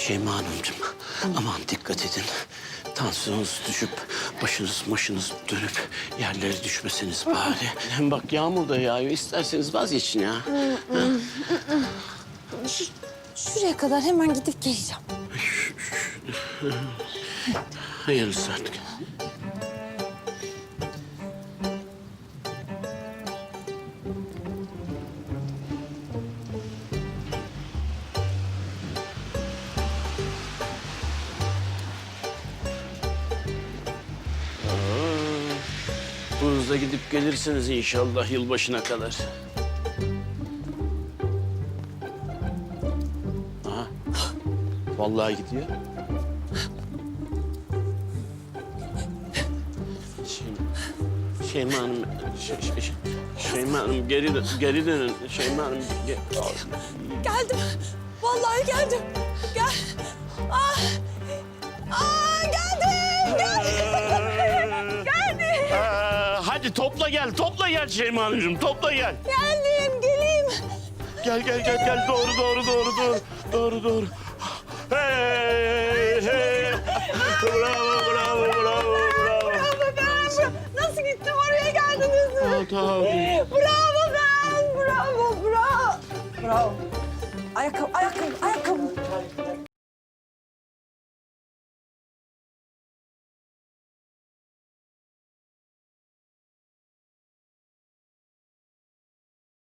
Şeyma Hanımcığım aman dikkat edin. Tansiyonunuz düşüp başınız başınız dönüp yerlere düşmeseniz bari. Hem bak yağmur da yağıyor isterseniz vazgeçin ya. Şu, şuraya kadar hemen gidip geleceğim. Hayırlısı artık. Hızla gidip gelirsiniz inşallah yılbaşına kadar. Aha. Vallahi gidiyor. Şeyma, Hanım, şey, şey, şey, Şeyma Hanım geri geri dönün. Şeyma Hanım, ge, Geldim. Vallahi geldim. Gel. Ah hadi topla gel, topla gel Şeyma Hanımcığım, topla gel. Geldim. Geleyim. Gel gel gel gel doğru doğru doğru doğru doğru doğru. Hey hey. Bravo bravo bravo bravo. Bravo ben. Nasıl gittim oraya geldiniz? Tamam tamam. Bravo ben. Bravo. Bravo. Bravo. Ayakkabı, ayakkabı, ayakkabı.